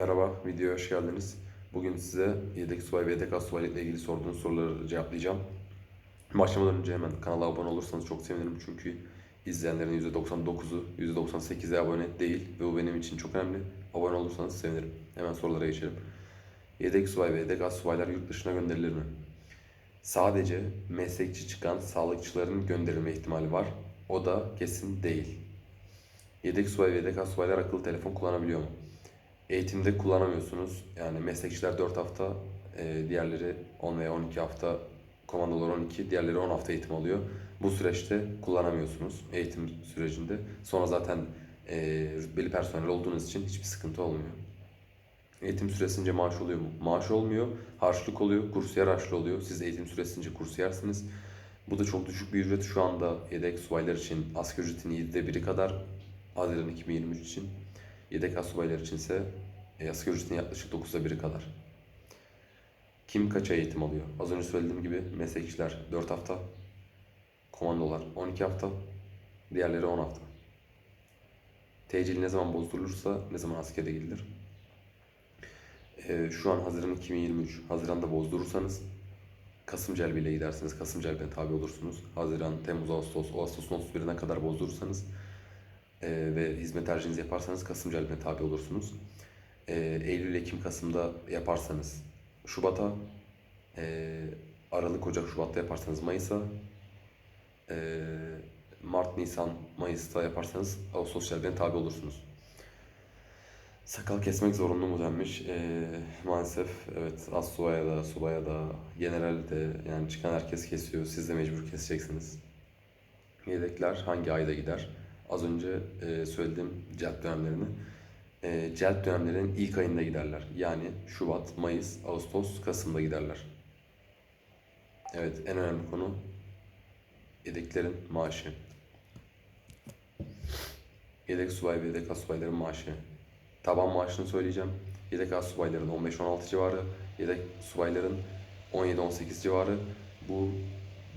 Merhaba, videoya hoş geldiniz. Bugün size yedek subay ve yedek asubay ile ilgili sorduğunuz soruları cevaplayacağım. Başlamadan önce hemen kanala abone olursanız çok sevinirim çünkü izleyenlerin %99'u %98'e abone değil ve bu benim için çok önemli. Abone olursanız sevinirim. Hemen sorulara geçelim. Yedek subay ve yedek asubaylar yurt dışına gönderilir mi? Sadece meslekçi çıkan sağlıkçıların gönderilme ihtimali var. O da kesin değil. Yedek subay ve yedek asubaylar akıllı telefon kullanabiliyor mu? Eğitimde kullanamıyorsunuz. Yani meslekçiler 4 hafta, e, diğerleri 10 veya 12 hafta, komandolar 12, diğerleri 10 hafta eğitim alıyor. Bu süreçte kullanamıyorsunuz eğitim sürecinde. Sonra zaten e, rütbeli personel olduğunuz için hiçbir sıkıntı olmuyor. Eğitim süresince maaş oluyor mu? Maaş olmuyor, harçlık oluyor, kursiyer harçlı oluyor. Siz eğitim süresince kursiyersiniz. Bu da çok düşük bir ücret şu anda yedek subaylar için asgari ücretin 7'de biri kadar Haziran 2023 için. Yedek astsubaylar için ise e, asgari ücretin yaklaşık 9'da biri kadar. Kim kaç ay eğitim alıyor? Az önce söylediğim gibi meslekçiler 4 hafta, komandolar 12 hafta, diğerleri 10 hafta. Tecil ne zaman bozdurulursa ne zaman askere gidilir? E, şu an Haziran 2023. Haziran'da bozdurursanız Kasım celbiyle gidersiniz. Kasım celbine tabi olursunuz. Haziran, Temmuz, Ağustos, Ağustos'un 31'ine kadar bozdurursanız e, ve hizmet tercihinizi yaparsanız Kasım celbine tabi olursunuz. E, Eylül, Ekim, Kasım'da yaparsanız Şubat'a, e, Aralık, Ocak, Şubat'ta yaparsanız Mayıs'a, e, Mart, Nisan, Mayıs'ta yaparsanız Ağustos celbine tabi olursunuz. Sakal kesmek zorunlu mu denmiş? E, maalesef evet az subaya da, subaya da, general de yani çıkan herkes kesiyor. Siz de mecbur keseceksiniz. Yedekler hangi ayda gider? Az önce e, söylediğim celp dönemlerini. E, celp dönemlerinin ilk ayında giderler. Yani Şubat, Mayıs, Ağustos, Kasım'da giderler. Evet en önemli konu yedeklerin maaşı. Yedek subay ve yedek astsubayların maaşı. Taban maaşını söyleyeceğim. Yedek astsubayların 15-16 civarı, yedek subayların 17-18 civarı. Bu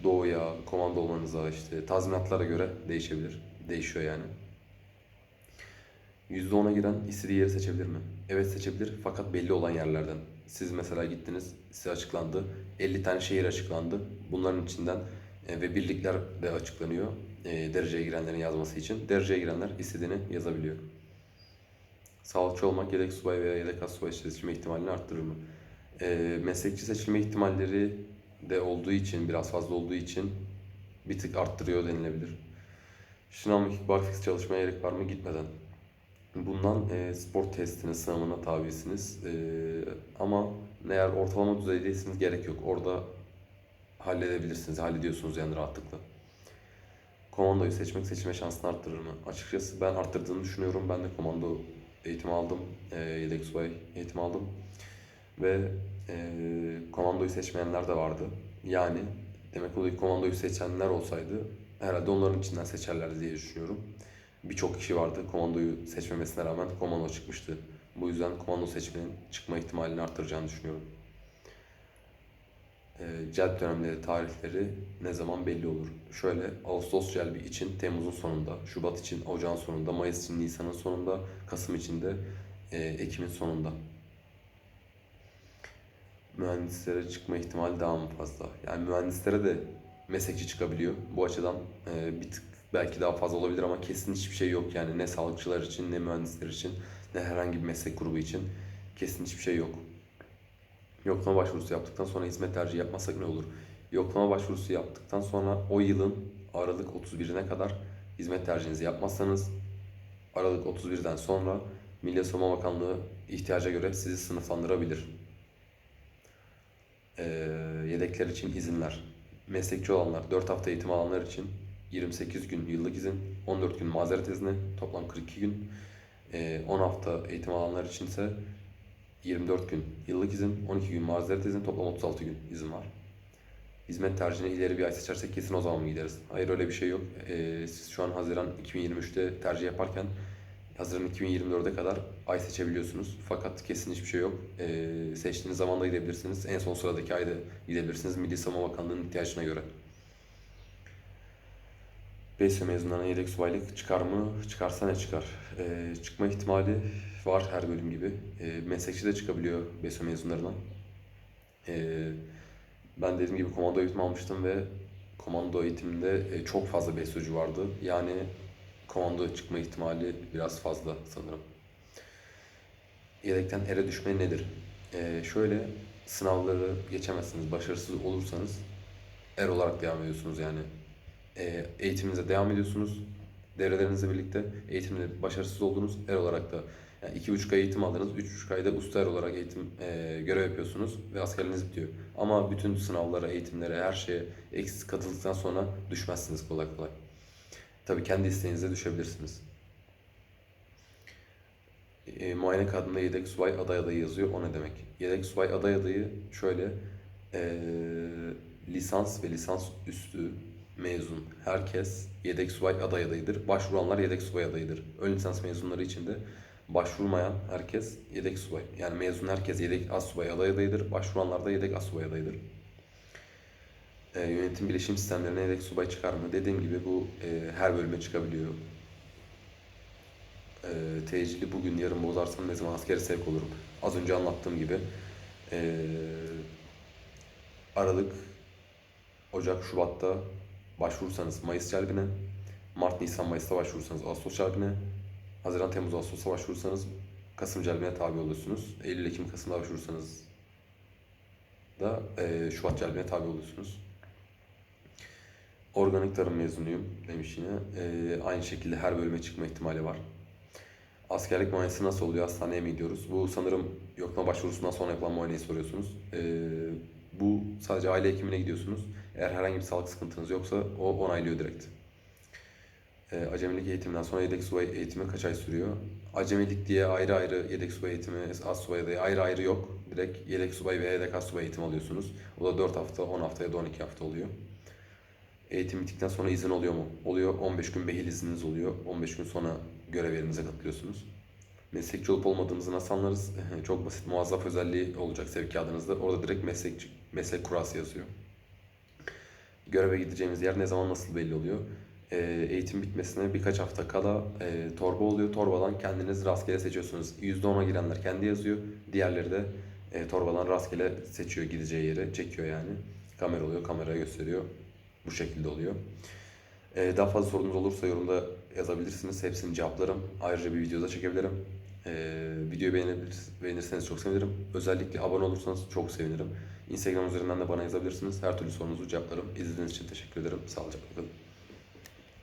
doğuya, komando olmanıza, işte tazminatlara göre değişebilir. Değişiyor yani. %10'a giren istediği yeri seçebilir mi? Evet seçebilir fakat belli olan yerlerden. Siz mesela gittiniz, size açıklandı. 50 tane şehir açıklandı. Bunların içinden e, ve birlikler de açıklanıyor. E, dereceye girenlerin yazması için. Dereceye girenler istediğini yazabiliyor. Sağlıkçı olmak yedek subay veya yedek astsubay seçilme ihtimalini arttırır mı? E, meslekçi seçilme ihtimalleri de olduğu için, biraz fazla olduğu için bir tık arttırıyor denilebilir. Şınav barfix çalışmaya gerek var mı gitmeden? Bundan e, spor testine, sınavına tabisiniz. E, ama eğer ortalama düzeydeyseniz gerek yok. Orada halledebilirsiniz, hallediyorsunuz yani rahatlıkla. Komandoyu seçmek seçilme şansını arttırır mı? Açıkçası ben arttırdığını düşünüyorum. Ben de komando eğitimi aldım. E, yedek subay eğitimi aldım. Ve e, komandoyu seçmeyenler de vardı. Yani demek oluyor ki komandoyu seçenler olsaydı herhalde onların içinden seçerlerdi diye düşünüyorum. Birçok kişi vardı komandoyu seçmemesine rağmen komando çıkmıştı. Bu yüzden komando seçmenin çıkma ihtimalini arttıracağını düşünüyorum. E, celp dönemleri, tarihleri ne zaman belli olur? Şöyle Ağustos celbi için Temmuz'un sonunda, Şubat için Ocağın sonunda, Mayıs için Nisan'ın sonunda, Kasım için de e, Ekim'in sonunda. Mühendislere çıkma ihtimali daha mı fazla? Yani mühendislere de meslekçi çıkabiliyor. Bu açıdan e, bir tık belki daha fazla olabilir ama kesin hiçbir şey yok yani ne sağlıkçılar için ne mühendisler için ne herhangi bir meslek grubu için kesin hiçbir şey yok. Yoklama başvurusu yaptıktan sonra hizmet tercihi yapmazsak ne olur? Yoklama başvurusu yaptıktan sonra o yılın Aralık 31'ine kadar hizmet tercihinizi yapmazsanız Aralık 31'den sonra Milli Savunma Bakanlığı ihtiyaca göre sizi sınıflandırabilir. Ee, yedekler için izinler. Meslekçi olanlar, 4 hafta eğitim alanlar için 28 gün yıllık izin, 14 gün mazeret izni, toplam 42 gün. Ee, 10 hafta eğitim alanlar için ise 24 gün yıllık izin, 12 gün mazeret izin, toplam 36 gün izin var. Hizmet tercihini ileri bir ay seçersek kesin o zaman mı gideriz? Hayır öyle bir şey yok. Ee, siz şu an Haziran 2023'te tercih yaparken Haziran 2024'e kadar ay seçebiliyorsunuz. Fakat kesin hiçbir şey yok. Ee, seçtiğiniz zamanda gidebilirsiniz. En son sıradaki ayda gidebilirsiniz. Milli Savunma Bakanlığı'nın ihtiyacına göre. BSU mezunlarına yedek subaylık çıkar mı? Çıkarsa ne çıkar? Ee, çıkma ihtimali var her bölüm gibi. Ee, meslekçi de çıkabiliyor BSU mezunlarına. Ee, ben dediğim gibi komando eğitimi almıştım ve komando eğitiminde e, çok fazla BSU'cu vardı. Yani komando çıkma ihtimali biraz fazla sanırım. Yedekten ere düşme nedir? Ee, şöyle sınavları geçemezsiniz, başarısız olursanız er olarak devam ediyorsunuz yani. Ee, eğitiminize devam ediyorsunuz. Devrelerinizle birlikte eğitimde başarısız oldunuz. Er olarak da yani iki buçuk ay eğitim aldınız. Üç buçuk ayda usta er olarak eğitim e, görev yapıyorsunuz ve askerliğiniz bitiyor. Ama bütün sınavlara, eğitimlere, her şeye eksiz katıldıktan sonra düşmezsiniz kolay kolay. Tabii kendi isteğinizle düşebilirsiniz. E, muayene kağıdında yedek subay aday adayı yazıyor. O ne demek? Yedek subay aday adayı şöyle e, lisans ve lisans üstü mezun herkes yedek subay aday adayıdır. Başvuranlar yedek subay adayıdır. Ön lisans mezunları için de başvurmayan herkes yedek subay. Yani mezun herkes yedek as subay aday adayıdır. Başvuranlar da yedek as subay adayıdır. E, yönetim bilişim sistemlerine yedek subay çıkar mı? Dediğim gibi bu e, her bölüme çıkabiliyor. E, tecili bugün yarın bozarsam ne zaman askere sevk olurum? Az önce anlattığım gibi e, Aralık, Ocak, Şubat'ta başvurursanız Mayıs celbine, Mart, Nisan, Mayıs'ta başvurursanız Ağustos celbine, Haziran, Temmuz, Ağustos'ta başvurursanız Kasım celbine tabi oluyorsunuz. Eylül, Ekim, Kasım'da başvurursanız da e, Şubat celbine tabi oluyorsunuz. Organik tarım mezunuyum demiş yine. E, aynı şekilde her bölüme çıkma ihtimali var. Askerlik muayenesi nasıl oluyor? Hastaneye mi gidiyoruz? Bu sanırım yoklama başvurusundan sonra yapılan muayeneyi soruyorsunuz. E, bu sadece aile hekimine gidiyorsunuz. Eğer herhangi bir sağlık sıkıntınız yoksa o onaylıyor direkt. E, acemilik eğitiminden sonra yedek subay eğitimi kaç ay sürüyor? Acemilik diye ayrı ayrı yedek subay eğitimi, az subay adayı ayrı ayrı yok. Direkt yedek subay veya yedek az subay eğitimi alıyorsunuz. O da 4 hafta, 10 hafta ya da 12 hafta oluyor. Eğitim bittikten sonra izin oluyor mu? Oluyor. 15 gün behil izniniz oluyor. 15 gün sonra görev yerinize katılıyorsunuz. Meslekçi olup olmadığımızı nasıl anlarız? Çok basit muazzaf özelliği olacak sevkiyatınızda. Orada direkt meslek, meslek kurası yazıyor. Göreve gideceğimiz yer ne zaman nasıl belli oluyor? Ee, eğitim bitmesine birkaç hafta kala e, torba oluyor. Torbadan kendiniz rastgele seçiyorsunuz. %10'a girenler kendi yazıyor. Diğerleri de e, torbadan rastgele seçiyor gideceği yere. Çekiyor yani. Kamera oluyor. Kameraya gösteriyor. Bu şekilde oluyor. Ee, daha fazla sorunuz olursa yorumda yazabilirsiniz. Hepsini cevaplarım. Ayrıca bir videoda çekebilirim. Ee, videoyu beğenirseniz çok sevinirim. Özellikle abone olursanız çok sevinirim. Instagram üzerinden de bana yazabilirsiniz. Her türlü sorunuzu cevaplarım. İzlediğiniz için teşekkür ederim. Sağlıcakla kalın.